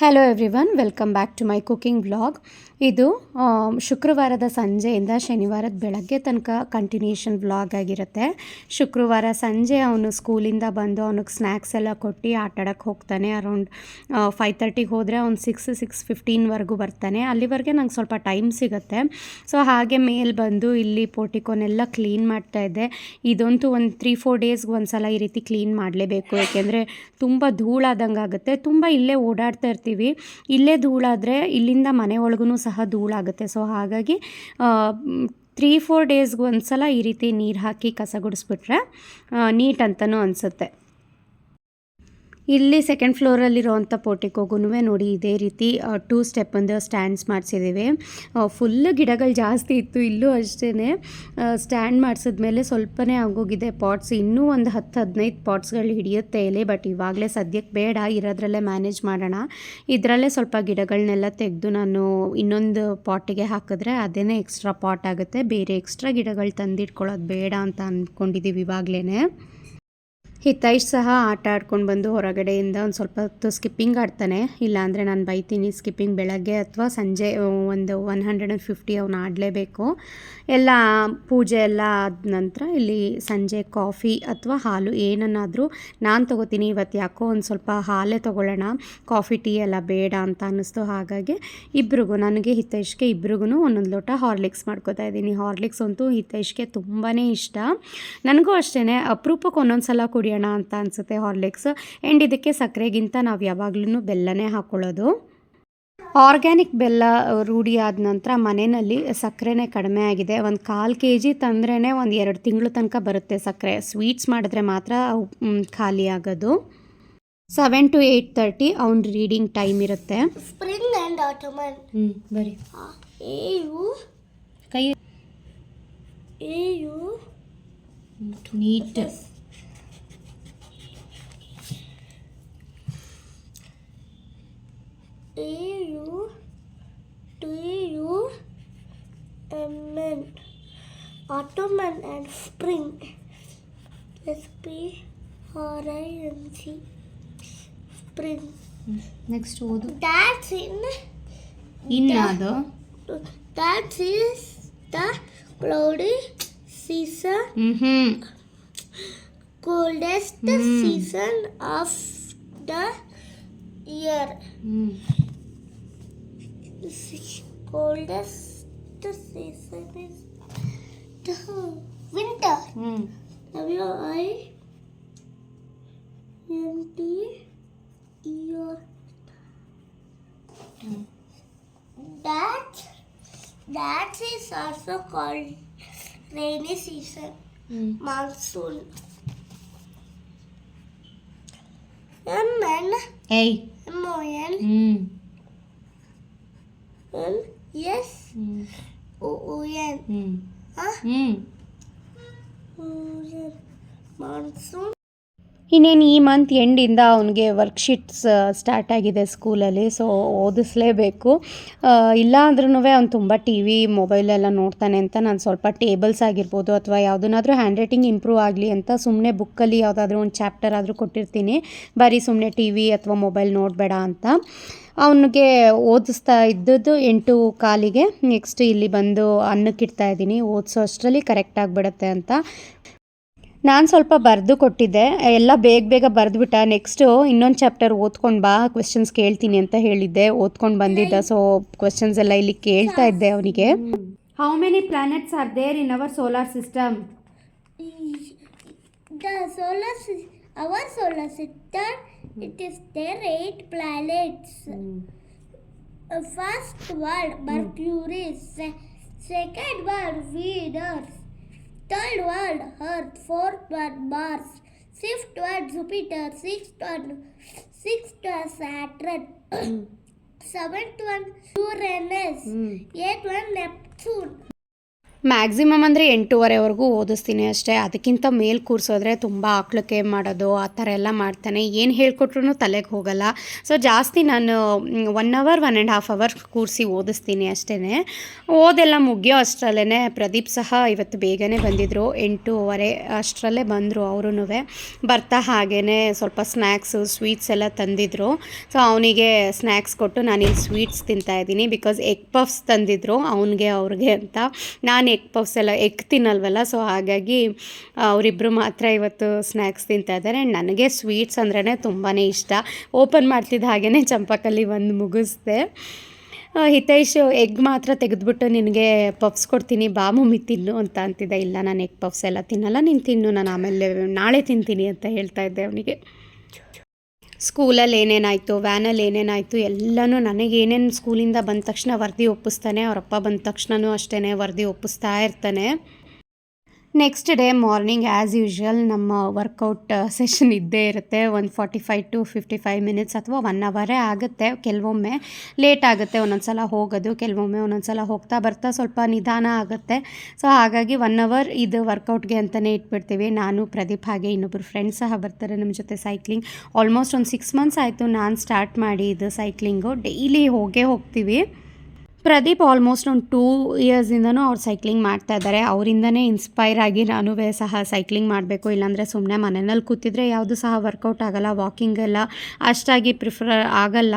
Hello everyone welcome back to my cooking blog ಇದು ಶುಕ್ರವಾರದ ಸಂಜೆಯಿಂದ ಶನಿವಾರದ ಬೆಳಗ್ಗೆ ತನಕ ಕಂಟಿನ್ಯೂಷನ್ ಬ್ಲಾಗ್ ಆಗಿರುತ್ತೆ. ಶುಕ್ರವಾರ ಸಂಜೆ ಅವನು ಸ್ಕೂಲಿಂದ ಬಂದು ಅವನಿಗೆ ಸ್ನ್ಯಾಕ್ಸ್ ಎಲ್ಲ ಕೊಟ್ಟು ಆಟಾಡೋಕ್ಕೆ ಹೋಗ್ತಾನೆ. ಅರೌಂಡ್ ಫೈವ್ ತರ್ಟಿಗೆ ಹೋದರೆ ಅವ್ನು ಸಿಕ್ಸ್ ಸಿಕ್ಸ್ ಫಿಫ್ಟೀನ್ವರೆಗೂ ಬರ್ತಾನೆ. ಅಲ್ಲಿವರೆಗೆ ನಂಗೆ ಸ್ವಲ್ಪ ಟೈಮ್ ಸಿಗುತ್ತೆ. ಸೊ ಹಾಗೆ ಮೇಲ್ ಬಂದು ಇಲ್ಲಿ ಪೋಟಿಕೋನೆಲ್ಲ ಕ್ಲೀನ್ ಮಾಡ್ತಾ ಇದ್ದೆ. ಇದಂತೂ ಒಂದು ತ್ರೀ ಫೋರ್ ಡೇಸ್ಗೆ ಒಂದು ಸಲ ಈ ರೀತಿ ಕ್ಲೀನ್ ಮಾಡಲೇಬೇಕು. ಯಾಕೆಂದರೆ ತುಂಬ ಧೂಳಾದಂಗೆ ಆಗುತ್ತೆ ತುಂಬ ಇಲ್ಲೇ ಓಡಾಡ್ತಾ ಇರ್ತೀವಿ. ಇಲ್ಲೇ ಧೂಳಾದರೆ ಇಲ್ಲಿಂದ ಮನೆ ಒಳಗೂ ಸಹ ಧೂಳಾಗುತ್ತೆ. ಸೊ ಹಾಗಾಗಿ ತ್ರೀ ಫೋರ್ ಡೇಸ್ಗೆ ಒಂದು ಸಲ ಈ ರೀತಿ ನೀರು ಹಾಕಿ ಕಸ ಗುಡಿಸ್ಬಿಟ್ರೆ ನೀಟ್ ಅಂತಲೂ ಅನಿಸುತ್ತೆ. ಇಲ್ಲಿ ಸೆಕೆಂಡ್ ಫ್ಲೋರಲ್ಲಿರೋವಂಥ ಪೋಟಿಕೋಗೂ ನೋಡಿ ಇದೇ ರೀತಿ ಟೂ ಸ್ಟೆಪ್ ಒಂದು ಸ್ಟ್ಯಾಂಡ್ಸ್ ಮಾಡಿಸಿದ್ದೀವಿ. ಫುಲ್ ಗಿಡಗಳು ಜಾಸ್ತಿ ಇತ್ತು ಇಲ್ಲೂ ಅಷ್ಟೇ ಸ್ಟ್ಯಾಂಡ್ ಮಾಡಿಸಿದ್ಮೇಲೆ ಸ್ವಲ್ಪನೇ ಆಗೋಗಿದೆ ಪಾಟ್ಸ್ ಇನ್ನೂ ಒಂದು ಹತ್ತು ಹದಿನೈದು ಪಾಟ್ಸ್ಗಳು ಹಿಡಿಯುತ್ತೆ ಇಲ್ಲಿ ಬಟ್ ಇವಾಗಲೇ ಸದ್ಯಕ್ಕೆ ಬೇಡ, ಇರೋದ್ರಲ್ಲೇ ಮ್ಯಾನೇಜ್ ಮಾಡೋಣ. ಇದರಲ್ಲೇ ಸ್ವಲ್ಪ ಗಿಡಗಳನ್ನೆಲ್ಲ ತೆಗೆದು ನಾನು ಇನ್ನೊಂದು ಪಾಟಿಗೆ ಹಾಕಿದ್ರೆ ಅದೇ ಎಕ್ಸ್ಟ್ರಾ ಪಾಟ್ ಆಗುತ್ತೆ. ಬೇರೆ ಎಕ್ಸ್ಟ್ರಾ ಗಿಡಗಳು ತಂದಿಟ್ಕೊಳ್ಳೋದು ಬೇಡ ಅಂತ ಅಂದ್ಕೊಂಡಿದ್ದೀವಿ ಇವಾಗಲೇ ಹಿತೈಷ್ ಸಹ ಆಟ ಆಡ್ಕೊಂಡು ಬಂದು ಹೊರಗಡೆಯಿಂದ ಒಂದು ಸ್ವಲ್ಪ ಹೊತ್ತು ಸ್ಕಿಪ್ಪಿಂಗ್ ಆಡ್ತಾನೆ. ಇಲ್ಲಾಂದರೆ ನಾನು ಬೈತೀನಿ ಸ್ಕಿಪ್ಪಿಂಗ್ ಬೆಳಗ್ಗೆ ಅಥವಾ ಸಂಜೆ ಒಂದು ಒನ್ ಹಂಡ್ರೆಡ್ ಆ್ಯಂಡ್ ಫಿಫ್ಟಿ ಅವ್ನು ಆಡಲೇಬೇಕು. ಎಲ್ಲ ಪೂಜೆ ಎಲ್ಲ ಆದ ನಂತರ ಇಲ್ಲಿ ಸಂಜೆ ಕಾಫಿ ಅಥವಾ ಹಾಲು ಏನನ್ನಾದರೂ ನಾನು ತೊಗೋತೀನಿ. ಇವತ್ತು ಯಾಕೋ ಒಂದು ಸ್ವಲ್ಪ ಹಾಲೇ ತೊಗೊಳ್ಳೋಣ, ಕಾಫಿ, ಟೀ ಎಲ್ಲ ಬೇಡ ಅಂತ ಅನ್ನಿಸ್ತು. ಹಾಗಾಗಿ ಇಬ್ರಿಗೂ, ನನಗೆ ಹಿತೈಷ್ಗೆ ಇಬ್ರಿಗೂ ಒಂದೊಂದು ಲೋಟ ಹಾರ್ಲಿಕ್ಸ್ ಮಾಡ್ಕೋತಾ ಇದ್ದೀನಿ. ಹಾರ್ಲಿಕ್ಸ್ ಅಂತೂ ಹಿತೈಷ್ಗೆ ತುಂಬಾ ಇಷ್ಟ. ನನಗೂ ಅಷ್ಟೇ ಅಪರೂಪಕ್ಕೆ ಒಂದೊಂದು ಸಲ ಕುಡಿಯೋಣ ಅಂತ ಅನಿಸುತ್ತೆ ಹಾರ್ಲಿಕ್ಸ್. ಆ್ಯಂಡ್ ಇದಕ್ಕೆ ಸಕ್ಕರೆಗಿಂತ ನಾವು ಯಾವಾಗಲೂ ಬೆಲ್ಲನೇ ಹಾಕ್ಕೊಳ್ಳೋದು ಆರ್ಗ್ಯಾನಿಕ್ ಬೆಲ್ಲ ರೂಢಿ ಆದ ನಂತರ ಮನೆಯಲ್ಲಿ ಸಕ್ಕರೆನೇ ಕಡಿಮೆ ಆಗಿದೆ. ಒಂದು ಕಾಲು ಕೆ ಜಿ ತಂದ್ರೇ ಒಂದು ಎರಡು ತಿಂಗಳು ತನಕ ಬರುತ್ತೆ ಸಕ್ಕರೆ. ಸ್ವೀಟ್ಸ್ ಮಾಡಿದ್ರೆ ಮಾತ್ರ ಖಾಲಿ ಆಗೋದು. ಸೆವೆನ್ ಟು ಏಯ್ಟ್ ತರ್ಟಿ ಅವ್ನ ರೀಡಿಂಗ್ ಟೈಮ್ ಇರುತ್ತೆ. ಸ್ಪ್ರಿಂಗ್ ಆ್ಯಂಡ್ ಆಟೋಮನ್ ಹ್ಞೂ ಬರಿ. ಕೈ neat AU, TU, MN. Ottoman and Spring. S P R I N C. Spring. Next ಓದು That's in. ಇನ್ನಾದು That is the cloudy season. ಹ್ಞೂ ಹ್ಞೂ coldest Hmm. season of the year. ಹ್ಞೂ the coldest season is the winter. Mm. W I N T E R. Mm. That that is also called rainy season, mm. monsoon. And then, hey. Moyen. Mm. N S O O N. Huh? ಇನ್ನೇನು ಈ month ಎಂಡಿಂದ ಅವನಿಗೆ worksheets start ಆಗಿದೆ ಸ್ಕೂಲಲ್ಲಿ so ಓದಿಸ್ಲೇಬೇಕು. ಇಲ್ಲ ಅಂದ್ರೂ ಅವ್ನು ತುಂಬ T V ಮೊಬೈಲೆಲ್ಲ ನೋಡ್ತಾನೆ ಅಂತ ನಾನು ಸ್ವಲ್ಪ ಟೇಬಲ್ಸ್ ಆಗಿರ್ಬೋದು ಅಥವಾ ಯಾವುದನ್ನಾದ್ರೂ ಹ್ಯಾಂಡ್ ರೈಟಿಂಗ್ ಇಂಪ್ರೂವ್ ಆಗಲಿ ಅಂತ ಸುಮ್ಮನೆ ಬುಕ್ಕಲ್ಲಿ ಯಾವುದಾದ್ರೂ ಒಂದು ಚಾಪ್ಟರ್ ಆದರೂ ಕೊಟ್ಟಿರ್ತೀನಿ. ಬರೀ ಸುಮ್ಮನೆ ಟಿ ವಿ ಅಥವಾ ಮೊಬೈಲ್ ನೋಡಬೇಡ ಅಂತ. ಅವನಿಗೆ ಓದಿಸ್ತಾ ಇದ್ದದ್ದು ಎಂಟು ಕಾಲಿಗೆ. ನೆಕ್ಸ್ಟ್ ಇಲ್ಲಿ ಬಂದು ಅನ್ನಕ್ಕಿಡ್ತಾ ಇದ್ದೀನಿ. ಓದಿಸೋ ಅಷ್ಟರಲ್ಲಿ ಕರೆಕ್ಟ್ ಆಗಿಬಿಡುತ್ತೆ ಅಂತ. ನಾನು ಸ್ವಲ್ಪ ಬರೆದು ಕೊಟ್ಟಿದ್ದೆ. ಎಲ್ಲ ಬೇಗ ಬೇಗ ಬರೆದ್ಬಿಟ್ಟ. ನೆಕ್ಸ್ಟು ಇನ್ನೊಂದು ಚಾಪ್ಟರ್ ಓದ್ಕೊಂಡು ಬಾ. ಕ್ವೆಶನ್ಸ್ ಕೇಳ್ತೀನಿ ಅಂತ ಹೇಳಿದ್ದೆ. ಓದ್ಕೊಂಡು ಬಂದಿದ್ದ. ಸೊ ಕ್ವೆಶನ್ಸ್ ಎಲ್ಲ ಇಲ್ಲಿ ಕೇಳ್ತಾ ಇದ್ದೆ ಅವನಿಗೆ. How many planets are there in our solar system solar our solar system, it hmm. is there eight planets. Hmm. Uh, First one, hmm. Mercury. Se- second one, Venus. Third one, Earth. Fourth one, Mars. Fifth one, Jupiter. Sixth one, sixth one, Saturn. Seventh one, Uranus. Eighth one, Neptune. Maximum ಅಂದರೆ ಎಂಟೂವರೆವರೆಗೂ ಓದಿಸ್ತೀನಿ ಅಷ್ಟೇ. ಅದಕ್ಕಿಂತ ಮೇಲೆ ಕೂರಿಸೋದ್ರೆ ತುಂಬ ಆಕ್ಳಕ್ಕೆ ಮಾಡೋದು, ಆ ಥರ ಎಲ್ಲ ಮಾಡ್ತಾನೆ. ಏನು ಹೇಳ್ಕೊಟ್ರು ತಲೆಗೆ ಹೋಗಲ್ಲ. ಸೊ ಜಾಸ್ತಿ ನಾನು one hour one and half hour ಕೂರಿಸಿ ಓದಿಸ್ತೀನಿ ಅಷ್ಟೇ ಓದೆಲ್ಲ ಮುಗಿಯೋ ಅಷ್ಟರಲ್ಲೇ ಪ್ರದೀಪ್ ಸಹ ಇವತ್ತು ಬೇಗನೆ ಬಂದಿದ್ದರು ಎಂಟೂವರೆ ಅಷ್ಟರಲ್ಲೇ ಬಂದರು ಅವರೂ ಬರ್ತಾ ಹಾಗೇ ಸ್ವಲ್ಪ ಸ್ನ್ಯಾಕ್ಸು ಸ್ವೀಟ್ಸ್ ಎಲ್ಲ ತಂದಿದ್ರು. ಸೊ ಅವನಿಗೆ ಸ್ನ್ಯಾಕ್ಸ್ ಕೊಟ್ಟು ನಾನಿಲ್ಲಿ ಸ್ವೀಟ್ಸ್ ತಿಂತಾಯಿದ್ದೀನಿ ಬಿಕಾಸ್ ಎಗ್ ಪಫ್ಸ್ ತಂದಿದ್ರು ಅವನಿಗೆ, ಅವ್ರಿಗೆ ಅಂತ. ನಾನು ಎಗ್ ಪಫ್ಸ್ ಎಲ್ಲ ಎಗ್ ತಿನ್ನಲ್ವಲ್ಲ? ಸೊ ಹಾಗಾಗಿ ಅವರಿಬ್ಬರು ಮಾತ್ರ ಇವತ್ತು ಸ್ನ್ಯಾಕ್ಸ್ ತಿಂತಾ ಇದ್ದಾರೆ. ಆ್ಯಂಡ್ ನನಗೆ ಸ್ವೀಟ್ಸ್ ಅಂದ್ರೇ ತುಂಬಾ ಇಷ್ಟ. ಓಪನ್ ಮಾಡ್ತಿದ್ದ ಹಾಗೇ ಚಂಪಕಲ್ಲಿ ಒಂದು ಮುಗಿಸ್ದೆ. ಹಿತೈಶ್ ಎಗ್ ಮಾತ್ರ ತೆಗೆದುಬಿಟ್ಟು ನಿನಗೆ ಪಫ್ಸ್ ಕೊಡ್ತೀನಿ ಬಾ ಮಮ್ಮಿ ತಿನ್ನು ಅಂತ ಅಂತಿದ್ದೆ. ಇಲ್ಲ, ನಾನು ಎಗ್ ಪಫ್ಸ್ ಎಲ್ಲ ತಿನ್ನಲ್ಲ, ನೀನು ತಿನ್ನು, ನಾನು ಆಮೇಲೆ ನಾಳೆ ತಿಂತೀನಿ ಅಂತ ಹೇಳ್ತಾ ಇದ್ದೆ ಅವನಿಗೆ. ಸ್ಕೂಲಲ್ಲಿ ಏನೇನಾಯಿತು, ವ್ಯಾನಲ್ಲಿ ಏನೇನಾಯಿತು, ಎಲ್ಲನೂ ನನಗೆ ಏನೇನು ಸ್ಕೂಲಿಂದ ಬಂದ ತಕ್ಷಣ ವರದಿ ಒಪ್ಪಿಸ್ತಾನೆ ಅವರಪ್ಪ ಬಂದ ತಕ್ಷಣವೂ ಅಷ್ಟೇ ವರದಿ ಒಪ್ಪಿಸ್ತಾ ಇರ್ತಾನೆ. Next day morning as usual ನಮ್ಮ ವರ್ಕೌಟ್ ಸೆಷನ್ ಇದ್ದೇ ಇರುತ್ತೆ. ಒಂದು forty five to fifty five minutes ಅಥವಾ ಒನ್ ಅವರೇ ಆಗುತ್ತೆ. ಕೆಲವೊಮ್ಮೆ ಲೇಟ್ ಆಗುತ್ತೆ ಒಂದೊಂದು ಸಲ ಹೋಗೋದು, ಕೆಲವೊಮ್ಮೆ ಒಂದೊಂದು ಸಲ ಹೋಗ್ತಾ ಬರ್ತಾ ಸ್ವಲ್ಪ ನಿಧಾನ ಆಗುತ್ತೆ. ಸೊ ಹಾಗಾಗಿ ಒನ್ ಅವರ್ ಇದು ವರ್ಕೌಟ್ಗೆ ಅಂತಲೇ ಇಟ್ಬಿಡ್ತೀವಿ. ನಾನು, ಪ್ರದೀಪ್ ಹಾಗೆ ಇನ್ನೊಬ್ಬರು ಫ್ರೆಂಡ್ಸ್ ಸಹ ಬರ್ತಾರೆ ನಮ್ಮ ಜೊತೆ ಸೈಕ್ಲಿಂಗ್ ಆಲ್ಮೋಸ್ಟ್ ಒಂದು ಸಿಕ್ಸ್ ಮಂತ್ಸ್ ಆಯಿತು ನಾನು ಸ್ಟಾರ್ಟ್ ಮಾಡಿ ಇದು ಸೈಕ್ಲಿಂಗು ಡೈಲಿ ಹೋಗೇ ಹೋಗ್ತೀವಿ. ಪ್ರದೀಪ್ ಆಲ್ಮೋಸ್ಟ್ ಒಂದು ಟೂ ಇಯರ್ಸಿಂದನೂ ಅವ್ರು ಸೈಕ್ಲಿಂಗ್ ಮಾಡ್ತಾ ಇದ್ದಾರೆ. ಅವರಿಂದನೇ ಇನ್ಸ್ಪೈರ್ ಆಗಿ ನಾನು ಸಹ ಸೈಕ್ಲಿಂಗ್ ಮಾಡಬೇಕು. ಇಲ್ಲಾಂದರೆ ಸುಮ್ಮನೆ ಮನೆಯಲ್ಲಿ ಕೂತಿದ್ರೆ ಯಾವುದು ಸಹ ವರ್ಕೌಟ್ ಆಗಲ್ಲ ವಾಕಿಂಗ್ ಎಲ್ಲ ಅಷ್ಟಾಗಿ ಪ್ರಿಫರ್ ಆಗಲ್ಲ.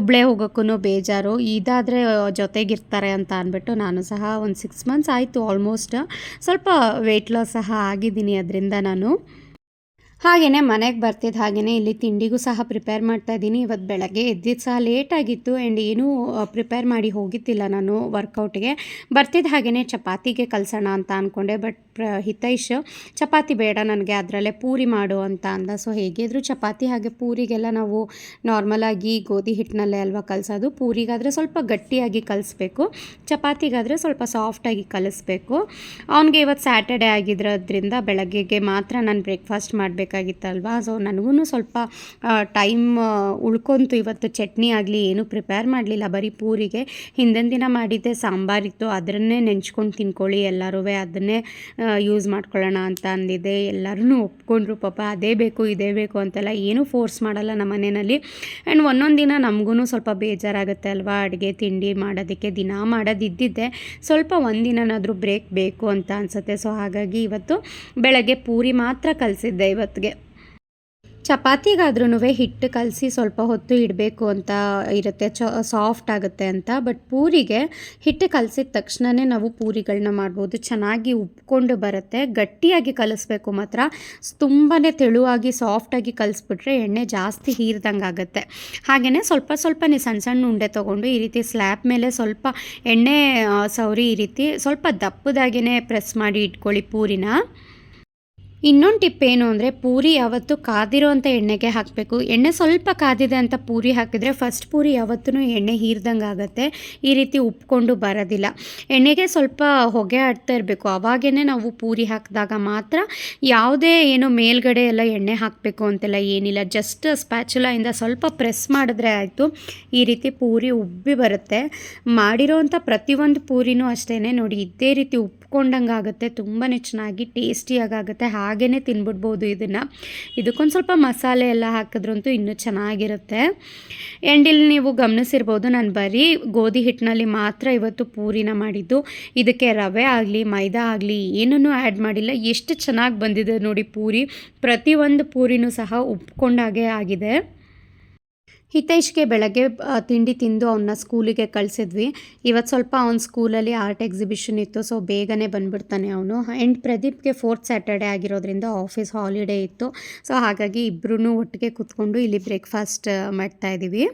ಒಬ್ಬಳೇ ಹೋಗೋಕ್ಕೂ ಬೇಜಾರು. ಇದಾದರೆ ಜೊತೆಗಿರ್ತಾರೆ ಅಂತ ಅಂದ್ಬಿಟ್ಟು ನಾನು ಸಹ ಒಂದು ಸಿಕ್ಸ್ ಮಂತ್ಸ್ ಆಯಿತು. ಆಲ್ಮೋಸ್ಟ್ ಸ್ವಲ್ಪ ವೆಯ್ಟ್ ಲಾಸ್ ಸಹ ಆಗಿದ್ದೀನಿ ಅದರಿಂದ ನಾನು. ಹಾಗೆಯೇ ಮನೆಗೆ ಬರ್ತಿದ್ದ ಹಾಗೆಯೇ ಇಲ್ಲಿ ತಿಂಡಿಗೂ ಸಹ ಪ್ರಿಪೇರ್ ಮಾಡ್ತಾ ಇದ್ದೀನಿ. ಇವತ್ತು ಬೆಳಗ್ಗೆ ಎದ್ದಿದ್ದು ಸಹ ಲೇಟಾಗಿತ್ತು ಆ್ಯಂಡ್ ಏನೂ ಪ್ರಿಪೇರ್ ಮಾಡಿ ಹೋಗಿದ್ದಿಲ್ಲ ನಾನು ವರ್ಕೌಟ್ಗೆ ಬರ್ತಿದ್ದ ಹಾಗೆಯೇ ಚಪಾತಿಗೆ ಕಲಿಸೋಣ ಅಂತ ಅಂದ್ಕೊಂಡೆ ಬಟ್ ಪ್ರ, ಹಿತೈಷ್, ಚಪಾತಿ ಬೇಡ ನನಗೆ, ಅದರಲ್ಲೇ ಪೂರಿ ಮಾಡು ಅಂತ ಅಂದ. ಸೊ ಹೇಗಿದ್ರು ಚಪಾತಿ ಹಾಗೆ ಪೂರಿಗೆಲ್ಲ ನಾವು ನಾರ್ಮಲಾಗಿ ಗೋಧಿ ಹಿಟ್ಟಿನಲ್ಲೇ ಅಲ್ವಾ ಕಲಿಸೋದು, ಪೂರಿಗಾದರೆ ಸ್ವಲ್ಪ ಗಟ್ಟಿಯಾಗಿ ಕಲಿಸ್ಬೇಕು, ಚಪಾತಿಗಾದರೆ ಸ್ವಲ್ಪ ಸಾಫ್ಟಾಗಿ ಕಲಿಸ್ಬೇಕು. ಅವನಿಗೆ ಇವತ್ತು ಸ್ಯಾಟರ್ಡೆ ಆಗಿರೋದ್ರಿಂದ ಬೆಳಗ್ಗೆಗೆ ಮಾತ್ರ ನಾನು ಬ್ರೇಕ್ಫಾಸ್ಟ್ ಮಾಡಬೇಕಾಗಿತ್ತಲ್ವಾ ಸೊ ನನಗೂ ಸ್ವಲ್ಪ ಟೈಮ್ ಉಳ್ಕೊಂತು ಇವತ್ತು ಚಟ್ನಿ ಆಗಲಿ, ಏನೂ ಪ್ರಿಪೇರ್ ಮಾಡಲಿಲ್ಲ. ಬರೀ ಪೂರಿಗೆ. ಹಿಂದಿನ ದಿನ ಮಾಡಿದ್ದೆ ಸಾಂಬಾರಿತ್ತು ಅದನ್ನೇ ನೆಂಚ್ಕೊಂಡು ತಿನ್ಕೊಳ್ಳಿ ಎಲ್ಲರೂ. ಅದನ್ನೇ ಯೂಸ್ ಮಾಡ್ಕೊಳ್ಳೋಣ ಅಂತ ಅಂದಿದ್ದೆ. ಎಲ್ಲರೂ ಒಪ್ಕೊಂಡ್ರು, ಪಾಪ, ಅದೇ ಬೇಕು, ಇದೇ ಬೇಕು ಅಂತೆಲ್ಲ ಏನೂ ಫೋರ್ಸ್ ಮಾಡಲ್ಲ ನಮ್ಮ ಮನೆಯಲ್ಲಿ. ಆ್ಯಂಡ್ ಒಂದೊಂದು ದಿನ ನಮಗೂ ಸ್ವಲ್ಪ ಬೇಜಾರಾಗುತ್ತೆ ಅಲ್ವಾ? ಅಡುಗೆ, ತಿಂಡಿ ಮಾಡೋದಕ್ಕೆ, ದಿನ ಮಾಡೋದಿದ್ದಿದ್ದೆ. ಸ್ವಲ್ಪ ಒಂದಿನನಾದರೂ ಬ್ರೇಕ್ ಬೇಕು ಅಂತ ಅನಿಸುತ್ತೆ. ಸೊ ಹಾಗಾಗಿ ಇವತ್ತು ಬೆಳಗ್ಗೆ ಪೂರಿ ಮಾತ್ರ ಕಲಿಸಿದ್ದೆ ಇವತ್ತಿಗೆ ಚಪಾತಿಗಾದ್ರೂ ಹಿಟ್ಟು ಕಲಸಿ ಸ್ವಲ್ಪ ಹೊತ್ತು ಇಡಬೇಕು ಅಂತ ಇರುತ್ತೆ. ಚ, ಸಾಫ್ಟ್ ಆಗುತ್ತೆ ಅಂತ. ಬಟ್ ಪೂರಿಗೆ ಹಿಟ್ಟು ಕಲಸಿದ ತಕ್ಷಣವೇ ನಾವು ಪೂರಿಗಳನ್ನ ಮಾಡ್ಬೋದು. ಚೆನ್ನಾಗಿ ಉಬ್ಕೊಂಡು ಬರುತ್ತೆ. ಗಟ್ಟಿಯಾಗಿ ಕಲಿಸ್ಬೇಕು ಮಾತ್ರ. ತುಂಬಾ ತೆಳುವಾಗಿ, ಸಾಫ್ಟಾಗಿ ಕಲಿಸ್ಬಿಟ್ರೆ ಎಣ್ಣೆ ಜಾಸ್ತಿ ಹೀರ್ದಂಗೆ ಆಗುತ್ತೆ. ಹಾಗೆಯೇ ಸ್ವಲ್ಪ ಸ್ವಲ್ಪನೇ ಸಣ್ಣ ಸಣ್ಣ ಉಂಡೆ ತೊಗೊಂಡು ಈ ರೀತಿ ಸ್ಲ್ಯಾಬ್ ಮೇಲೆ ಸ್ವಲ್ಪ ಎಣ್ಣೆ ಸೌರಿ ಈ ರೀತಿ ಸ್ವಲ್ಪ ದಪ್ಪದಾಗಿಯೇ ಪ್ರೆಸ್ ಮಾಡಿ ಇಟ್ಕೊಳ್ಳಿ ಪೂರಿನ. ಇನ್ನೊಂದು ಟಿಪ್ ಏನು ಅಂದರೆ ಪೂರಿ ಯಾವತ್ತು ಕಾದಿರೋ ಅಂತ ಎಣ್ಣೆಗೆ ಹಾಕಬೇಕು. ಎಣ್ಣೆ ಸ್ವಲ್ಪ ಕಾದಿದೆ ಅಂತ ಪೂರಿ ಹಾಕಿದರೆ ಫಸ್ಟ್ ಪೂರಿ ಯಾವತ್ತೂ ಎಣ್ಣೆ ಹೀರ್ದಂಗೆ ಆಗುತ್ತೆ. ಈ ರೀತಿ ಉಪ್ಕೊಂಡು ಬರೋದಿಲ್ಲ. ಎಣ್ಣೆಗೆ ಸ್ವಲ್ಪ ಹೊಗೆ ಆಡ್ತಾ ಇರಬೇಕು. ಅವಾಗೇ ನಾವು ಪೂರಿ ಹಾಕಿದಾಗ ಮಾತ್ರ ಯಾವುದೇ ಏನು ಮೇಲ್ಗಡೆ ಎಲ್ಲ ಎಣ್ಣೆ ಹಾಕಬೇಕು ಅಂತೆಲ್ಲ ಏನಿಲ್ಲ. ಜಸ್ಟ್ ಸ್ಪ್ಯಾಚುಲಾಯಿಂದ ಸ್ವಲ್ಪ ಪ್ರೆಸ್ ಮಾಡಿದ್ರೆ ಆಯಿತು. ಈ ರೀತಿ ಪೂರಿ ಉಬ್ಬಿ ಬರುತ್ತೆ. ಮಾಡಿರೋವಂಥ ಪ್ರತಿಯೊಂದು ಪೂರಿನೂ ಅಷ್ಟೇ ನೋಡಿ. ಇದೇ ರೀತಿ ಉಪ್ಕೊಂಡಂಗೆ ಆಗುತ್ತೆ ತುಂಬಾ ಚೆನ್ನಾಗಿ ಟೇಸ್ಟಿಯಾಗುತ್ತೆ ಹಾಗೇ ತಿನ್ಬಿಡ್ಬೋದು ಇದನ್ನು. ಇದಕ್ಕೊಂದು ಸ್ವಲ್ಪ ಮಸಾಲೆ ಎಲ್ಲ ಹಾಕಿದ್ರಂತೂ ಇನ್ನೂ ಚೆನ್ನಾಗಿರುತ್ತೆ. ಆ್ಯಂಡ್ ಇಲ್ಲಿ ನೀವು ಗಮನಿಸಿರ್ಬೋದು, ನಾನು ಬರೀ ಗೋಧಿ ಹಿಟ್ಟಿನಲ್ಲಿ ಮಾತ್ರ ಇವತ್ತು ಪೂರಿನ ಮಾಡಿದ್ದು. ಇದಕ್ಕೆ ರವೆ ಆಗಲಿ, ಮೈದಾ ಆಗಲಿ, ಏನನ್ನೂ ಆ್ಯಡ್ ಮಾಡಿಲ್ಲ. ಎಷ್ಟು ಚೆನ್ನಾಗಿ ಬಂದಿದೆ ನೋಡಿ ಪೂರಿ. ಪ್ರತಿಯೊಂದು ಪೂರಿನೂ ಸಹ ಉಪ್ಕೊಂಡಾಗೆ ಆಗಿದೆ. ಹಿತೈಷ್ಗೆ ಬೆಳಗ್ಗೆ ತಿಂಡಿ ತಿಂದು ಅವನ್ನ ಸ್ಕೂಲಿಗೆ ಕಳಿಸಿದ್ವಿ. ಇವತ್ತು ಸ್ವಲ್ಪ ಅವ್ನ ಸ್ಕೂಲಲ್ಲಿ ಆರ್ಟ್ ಎಕ್ಸಿಬಿಷನ್ ಇತ್ತು, ಸೊ ಬೇಗನೆ ಬಂದುಬಿಡ್ತಾನೆ ಅವನು. ಆ್ಯಂಡ್ ಪ್ರದೀಪ್ಗೆ ಫೋರ್ತ್ ಸ್ಯಾಟರ್ಡೆ ಆಗಿರೋದ್ರಿಂದ ಆಫೀಸ್ ಹಾಲಿಡೇ ಇತ್ತು. ಸೊ ಹಾಗಾಗಿ ಇಬ್ಬರೂ ಒಟ್ಟಿಗೆ ಕೂತ್ಕೊಂಡು ಇಲ್ಲಿ ಬ್ರೇಕ್ಫಾಸ್ಟ್ ಮಾಡ್ತಾಯಿದ್ದೀವಿ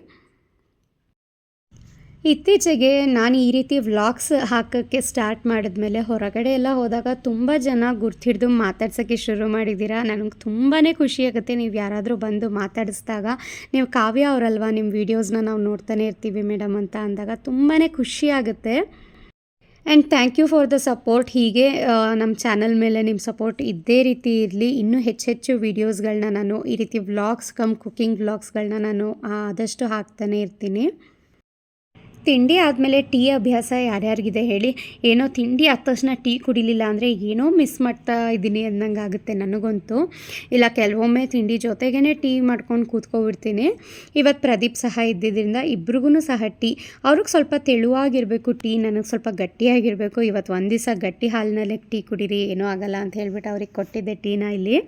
ಇತ್ತೀಚೆಗೆ ನಾನು ಈ ರೀತಿ ವ್ಲಾಗ್ಸ್ ಹಾಕೋಕ್ಕೆ ಸ್ಟಾರ್ಟ್ ಮಾಡಿದ್ಮೇಲೆ ಹೊರಗಡೆ ಎಲ್ಲ ಹೋದಾಗ ತುಂಬ ಜನ ಗುರ್ತಿಡ್ದು ಮಾತಾಡ್ಸೋಕ್ಕೆ ಶುರು ಮಾಡಿದ್ದೀರಾ? ನನಗೆ ತುಂಬಾ ಖುಷಿಯಾಗುತ್ತೆ ನೀವು ಯಾರಾದರೂ ಬಂದು ಮಾತಾಡಿಸ್ದಾಗ, ನೀವು ಕಾವ್ಯ ಅವರಲ್ವಾ? ನಿಮ್ಮ ವೀಡಿಯೋಸ್ನ ನಾವು ನೋಡ್ತಾನೆ ಇರ್ತೀವಿ ಮೇಡಮ್ ಅಂತ ಅಂದಾಗ ತುಂಬಾ ಖುಷಿ ಆಗುತ್ತೆ. And thank you for the support. ಹೀಗೆ ನಮ್ಮ ಚಾನಲ್ ಮೇಲೆ ನಿಮ್ಮ ಸಪೋರ್ಟ್ ಇದ್ದೇ ರೀತಿ ಇರಲಿ. ಇನ್ನೂ ಹೆಚ್ಚೆಚ್ಚು ವೀಡಿಯೋಸ್ಗಳನ್ನ ನಾನು ಈ ರೀತಿ ವ್ಲಾಗ್ಸ್ ಕಮ್ ಕುಕ್ಕಿಂಗ್ ವ್ಲಾಗ್ಸ್ಗಳನ್ನ ನಾನು ಆದಷ್ಟು ಹಾಕ್ತಾನೆ ಇರ್ತೀನಿ. ತಿಂಡಿ ಆದಮೇಲೆ ಟೀ ಅಭ್ಯಾಸ ಯಾರ್ಯಾರಿಗಿದೆ ಹೇಳಿ. ಏನೋ ತಿಂಡಿ ಆದ ತಕ್ಷಣ ಟೀ ಕುಡಿಲಿಲ್ಲ ಅಂದರೆ ಏನೋ ಮಿಸ್ ಮಾಡ್ತಾ ಇದ್ದೀನಿ ಅನ್ನಂಗೆ ಆಗುತ್ತೆ ನನಗಂತೂ. ಇಲ್ಲ, ಕೆಲವೊಮ್ಮೆ ತಿಂಡಿ ಜೊತೆಗೇ ಟೀ ಮಾಡ್ಕೊಂಡು ಕೂತ್ಕೊಬಿಡ್ತೀನಿ. ಇವತ್ತು ಪ್ರದೀಪ್ ಸಹ ಇದ್ದಿದ್ದರಿಂದ ಇಬ್ರಿಗೂ ಸಹ ಟೀ. ಅವ್ರಿಗೆ ಸ್ವಲ್ಪ ತೆಳುವಾಗಿರಬೇಕು ಟೀ, ನನಗೆ ಸ್ವಲ್ಪ ಗಟ್ಟಿಯಾಗಿರಬೇಕು. ಇವತ್ತು ಒಂದು ದಿವಸ ಗಟ್ಟಿ ಹಾಲಿನಲ್ಲೇ ಟೀ ಕುಡೀರಿ, ಏನೂ ಆಗಲ್ಲ ಅಂತ ಹೇಳ್ಬಿಟ್ಟು ಅವ್ರಿಗೆ ಕೊಟ್ಟಿದ್ದೆ ಟೀನ ಇಲ್ಲಿ.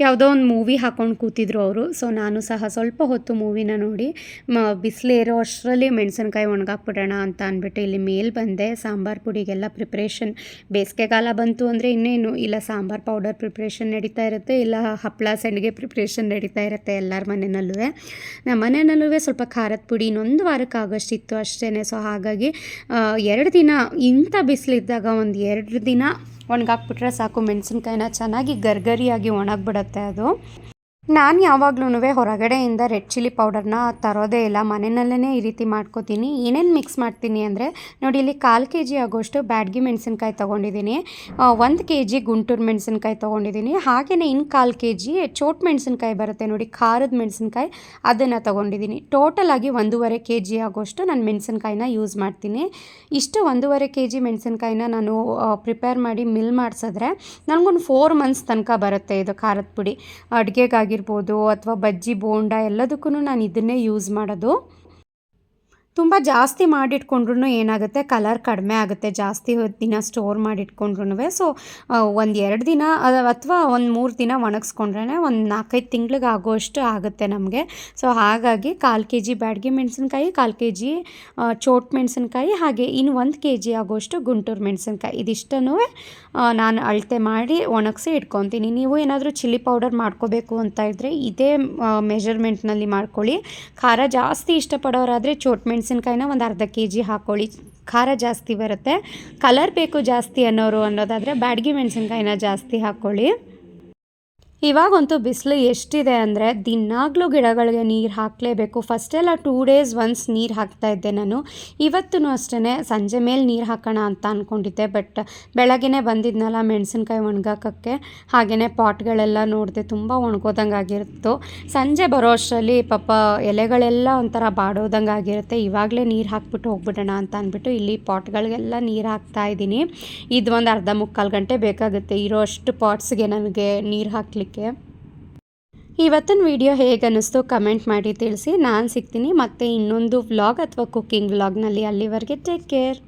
ಯಾವುದೋ ಒಂದು ಮೂವಿ ಹಾಕ್ಕೊಂಡು ಕೂತಿದ್ರು ಅವರು. ಸೊ ನಾನು ಸಹ ಸ್ವಲ್ಪ ಹೊತ್ತು ಮೂವಿನ ನೋಡಿ, ಮ ಬಿಸಿಲೇರೋ ಅಷ್ಟರಲ್ಲಿ ಮೆಣಸಿನ್ಕಾಯಿ ಒಣಗಾಕ್ಬಿಡೋಣ ಅಂತ ಅಂದ್ಬಿಟ್ಟು ಇಲ್ಲಿ ಮೇಲೆ ಬಂದೆ. ಸಾಂಬಾರು ಪುಡಿಗೆಲ್ಲ ಪ್ರಿಪ್ರೇಷನ್ ಬೇಸಿಗೆಗಾಲ ಬಂತು ಅಂದರೆ ಇನ್ನೇನು ಇಲ್ಲ, ಸಾಂಬಾರು ಪೌಡರ್ ಪ್ರಿಪ್ರೇಷನ್ ನಡೀತಾ ಇರುತ್ತೆ, ಇಲ್ಲ ಹಪ್ಪಳ ಸಂಡಿಗೆ ಪ್ರಿಪ್ರೇಷನ್ ನಡೀತಾ ಇರುತ್ತೆ ಎಲ್ಲರ ಮನೆಯಲ್ಲೂ ನಮ್ಮ ಮನೆಯಲ್ಲೂ ಸ್ವಲ್ಪ ಖಾರದ ಪುಡಿ ಇನ್ನೊಂದು ವಾರಕ್ಕೆ ಆಗೋಷ್ಟಿತ್ತು ಅಷ್ಟೇ ಸೊ ಹಾಗಾಗಿ ಎರಡು ದಿನ ಇಂಥ ಬಿಸಿಲಿದ್ದಾಗ ಒಂದು ಎರಡು ದಿನ ಒಣಗಾಕ್ಬಿಟ್ರೆ ಸಾಕು ಮೆಣಸಿನ್ಕಾಯಿನ ಚೆನ್ನಾಗಿ ಗರ್ಗರಿಯಾಗಿ ಒಣಗಿಬಿಡತ್ತೆ ಅದು. ನಾನು ಯಾವಾಗ್ಲೂ ಹೊರಗಡೆಯಿಂದ ರೆಡ್ ಚಿಲ್ಲಿ ಪೌಡರ್ನ ತರೋದೇ ಇಲ್ಲ. ಮನೆಯಲ್ಲೇ ಈ ರೀತಿ ಮಾಡ್ಕೋತೀನಿ. ಏನೇನು ಮಿಕ್ಸ್ ಮಾಡ್ತೀನಿ ಅಂದರೆ, ನೋಡಿ ಇಲ್ಲಿ ಕಾಲು ಕೆ ಜಿ ಆಗೋಷ್ಟು ಬ್ಯಾಡ್ಗಿ ಮೆಣಸಿನ್ಕಾಯಿ ತೊಗೊಂಡಿದ್ದೀನಿ. ಒಂದು ಕೆ ಜಿ ಗುಂಟೂರು ಮೆಣಸಿನ್ಕಾಯಿ ತೊಗೊಂಡಿದ್ದೀನಿ. ಹಾಗೆಯೇ ಇನ್ನು ಕಾಲು ಕೆ ಜಿ ಚೋಟ್ ಮೆಣಸಿನ್ಕಾಯಿ ಬರುತ್ತೆ ನೋಡಿ, ಖಾರದ ಮೆಣಸಿನ್ಕಾಯಿ ಅದನ್ನು ತೊಗೊಂಡಿದ್ದೀನಿ. ಟೋಟಲ್ ಆಗಿ ಒಂದೂವರೆ ಕೆ ಜಿ ಆಗೋಷ್ಟು ನಾನು ಮೆಣಸಿನ್ಕಾಯಿನ ಯೂಸ್ ಮಾಡ್ತೀನಿ. ಇಷ್ಟು ಒಂದೂವರೆ ಕೆ ಜಿ ಮೆಣಸಿನ್ಕಾಯಿನ ನಾನು ಪ್ರಿಪೇರ್ ಮಾಡಿ ಮಿಲ್ ಮಾಡಿಸಿದ್ರೆ, ನನಗೊಂದು ಫೋರ್ ಮಂತ್ಸ್ ತನಕ ಬರುತ್ತೆ ಇದು ಖಾರದ ಪುಡಿ. ಅಡುಗೆಗಾಗಿರ್ಬೋದು ಅಥವಾ ಬಜ್ಜಿ ಬೋಂಡ ಎಲ್ಲದಕ್ಕೂ ನಾನು ಇದನ್ನೇ ಯೂಸ್ ಮಾಡೋದು. ತುಂಬ ಜಾಸ್ತಿ ಮಾಡಿಟ್ಕೊಂಡ್ರೂ ಏನಾಗುತ್ತೆ? ಕಲರ್ ಕಡಿಮೆ ಆಗುತ್ತೆ. ಜಾಸ್ತಿ ದಿನ ಸ್ಟೋರ್ ಮಾಡಿಟ್ಕೊಂಡ್ರೂ ಸೊ ಒಂದು ಎರಡು ದಿನ ಅಥವಾ ಒಂದು ಮೂರು ದಿನ ಒಣಗಿಸ್ಕೊಂಡ್ರೆ ಒಂದು ನಾಲ್ಕೈದು ತಿಂಗ್ಳಿಗೆ ಆಗೋಷ್ಟು ಆಗುತ್ತೆ ನಮಗೆ. ಸೊ ಹಾಗಾಗಿ ಕಾಲು ಕೆ ಜಿ ಬ್ಯಾಡ್ಗೆ ಮೆಣಸಿನ್ಕಾಯಿ, ಕಾಲು ಕೆ ಜಿ ಚೋಟ್ ಮೆಣಸಿನ್ಕಾಯಿ, ಹಾಗೆ ಇನ್ನು ಒಂದು ಕೆ ಜಿ ಆಗೋಷ್ಟು ಗುಂಟೂರು ಮೆಣಸಿನ್ಕಾಯಿ. ಇದಿಷ್ಟನ್ನು ನಾನು ಅಳತೆ ಮಾಡಿ ಒಣಗಿಸಿ ಇಟ್ಕೊತೀನಿ. ನೀವು ಏನಾದರೂ ಚಿಲ್ಲಿ ಪೌಡರ್ ಮಾಡ್ಕೋಬೇಕು ಅಂತ ಇದ್ದರೆ ಇದೇ ಮೆಜರ್ಮೆಂಟ್ನಲ್ಲಿ ಮಾಡ್ಕೊಳ್ಳಿ. ಖಾರ ಜಾಸ್ತಿ ಇಷ್ಟಪಡೋರಾದರೆ ಚೋಟ್ ಮೆಣಸಿನ್ಕಾಯಿನ ಒಂದು ಅರ್ಧ ಕೆ ಜಿ ಹಾಕ್ಕೊಳ್ಳಿ ಖಾರ ಜಾಸ್ತಿ ಬರುತ್ತೆ. ಕಲರ್ ಬೇಕು ಜಾಸ್ತಿ ಅನ್ನೋರು ಅನ್ನೋದಾದರೆ ಬ್ಯಾಡಗಿ ಮೆಣಸಿನ್ಕಾಯಿನ ಜಾಸ್ತಿ ಹಾಕ್ಕೊಳ್ಳಿ ಇವಾಗಂತೂ ಬಿಸಿಲು ಎಷ್ಟಿದೆ ಅಂದರೆ ದಿನಾಗಲೂ ಗಿಡಗಳಿಗೆ ನೀರು ಹಾಕಲೇಬೇಕು. ಫಸ್ಟೆಲ್ಲ ಟೂ ಡೇಸ್ ಒನ್ಸ್ ನೀರು ಹಾಕ್ತಾ ಇದ್ದೆ ನಾನು. ಇವತ್ತೂ ಅಷ್ಟೇ ಸಂಜೆ ಮೇಲೆ ನೀರು ಹಾಕೋಣ ಅಂತ ಅಂದ್ಕೊಂಡಿದ್ದೆ ಬಟ್ ಬೆಳಗ್ಗೆ ಬಂದಿದ್ನಲ್ಲ ಮೆಣಸಿನ್ಕಾಯಿ ಒಣಗಾಕೋಕ್ಕೆ. ಹಾಗೆಯೇ ಪಾಟ್ಗಳೆಲ್ಲ ನೋಡಿದೆ ತುಂಬ ಒಣಗೋದಂಗೆ ಆಗಿತ್ತು ಸಂಜೆ ಬರೋ ಅಷ್ಟರಲ್ಲಿ ಪಾಪ ಎಲೆಗಳೆಲ್ಲ ಒಂಥರ ಬಾಡೋದಂಗೆ ಆಗಿರುತ್ತೆ. ಇವಾಗಲೇ ನೀರು ಹಾಕ್ಬಿಟ್ಟು ಹೋಗ್ಬಿಡೋಣ ಅಂತ ಅಂದ್ಬಿಟ್ಟು ಇಲ್ಲಿ ಪಾಟ್ಗಳಿಗೆಲ್ಲ ನೀರು ಹಾಕ್ತಾ ಇದ್ದೀನಿ. ಇದು ಒಂದು ಅರ್ಧ ಮುಕ್ಕಾಲು ಗಂಟೆ ಬೇಕಾಗುತ್ತೆ. ಇರೋ ಅಷ್ಟು ಪಾಟ್ಸ್ಗೆ ನನಗೆ ನೀರು ಹಾಕಲಿಕ್ಕೆ. ಇವತ್ತಿನ ವಿಡಿಯೋ ಹೇಗೆ ಅನ್ನಿಸ್ತು ಕಮೆಂಟ್ ಮಾಡಿ ತಿಳಿಸಿ. ನಾನು ಸಿಗ್ತೀನಿ ಮತ್ತು ಇನ್ನೊಂದು ವ್ಲಾಗ್ ಅಥವಾ ಕುಕ್ಕಿಂಗ್ ವ್ಲಾಗ್ನಲ್ಲಿ ಅಲ್ಲಿವರೆಗೆ ಟೇಕ್ ಕೇರ್